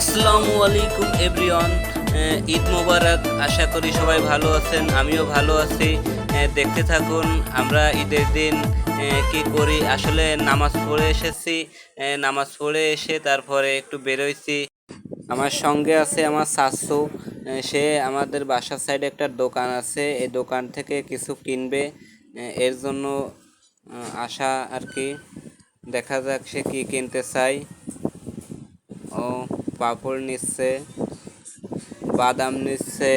আসসালামু আলাইকুম এভরিওয়ান ঈদ মোবারক, আশা করি সবাই ভালো আছেন, আমিও ভালো আছি। দেখতে থাকুন, আমরা ঈদের দিন কি করি? আসলে নামাজ পড়ে এসেছি নামাজ পড়ে এসে তারপরে একটু বেরোইছি। আমার সঙ্গে আছে আমার শাশু সে আমাদের বাসার সাইডে একটা দোকান আছে, এই দোকান থেকে কিছু কিনবে। এর জন্য আশা আর কি, দেখা যাক সে কি কিনতে চায়। পাঁপড় নিচ্ছে, বাদাম নিচ্ছে।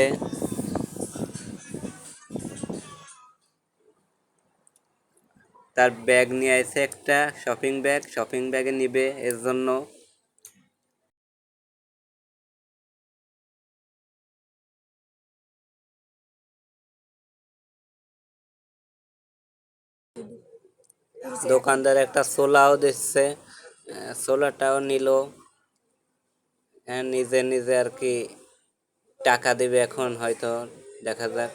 তার ব্যাগ নিয়ে আছে একটা শপিং ব্যাগ শপিং ব্যাগে নিবে এর জন্য। দোকানদার একটা সোলাও দিচ্ছে সোলাটাও নিল। নিজে নিজে আর কি টাকা দেবে এখন হয়তো দেখা যাক।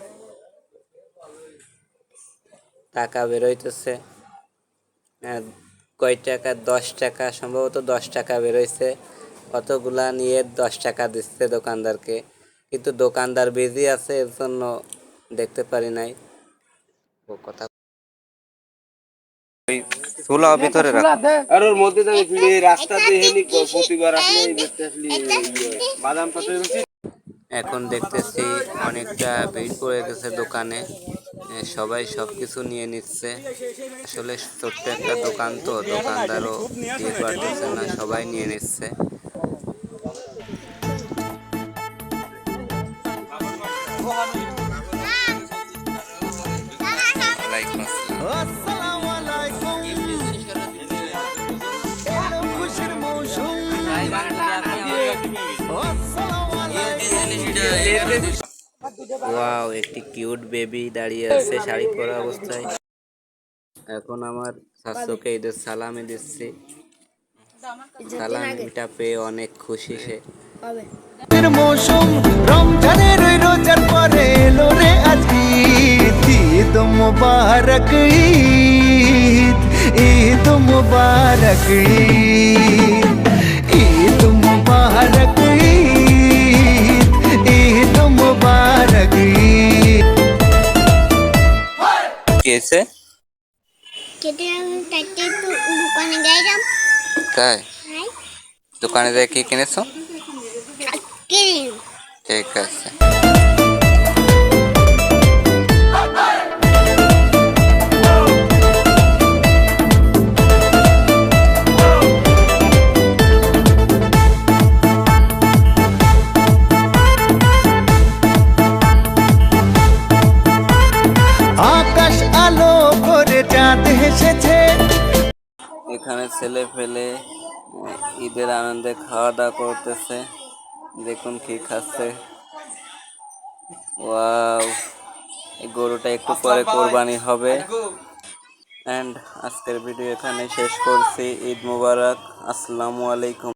টাকা বেরোইতেছে হ্যাঁ, কয় টাকা? দশ টাকা সম্ভবত দশ টাকা বেরোইছে কতগুলা নিয়ে দশ টাকা দিচ্ছে দোকানদারকে। কিন্তু দোকানদার বিজি আছে এর জন্য দেখতে পারি নাই। ও কথা সোলা ভিতরে রাখ। আর ওর মধ্যে হেলি প্রতিবার। বাদাম পাতা এখন দেখতেছি অনেকটা ভিড় পড়ে গেছে দোকানে। সবাই সব কিছু নিয়ে নিচ্ছে। আসলে ছোট্ট একটা দোকান তো দোকানদারও দিয়ে পারতেছে না সবাই নিয়ে নিচ্ছে। ওয়াও একটি কিউট বেবি দাঁড়িয়ে আছে, শাড়ি পরা অবস্থায়। এখন আমার শাশুকে ঈদের সালামি দিচ্ছি। সালামিটা পেয়ে অনেক খুশি সে। মৌসুম, রমজানের রোজার পরে এলো রে আজ ঈদ মুবারক ঈদ ঈদ মুবারক ঈদ। হয়েছে কেটে আমি চারটে দোকানে গেলাম তাই? দোকানে যাই কি কিনেছো? ঠিক আছে। হেসেছে এখানে ছেলে ফেলে ঈদের আনন্দে খাওয়া দাওয়া করতেছে। দেখুন কি খাচ্ছে। ওয়াও এই গরুটা একটু পরে কোরবানি হবে। অ্যান্ড আজকের ভিডিও এখানে শেষ করছি। ঈদ মুবারক। আসসালামু আলাইকুম।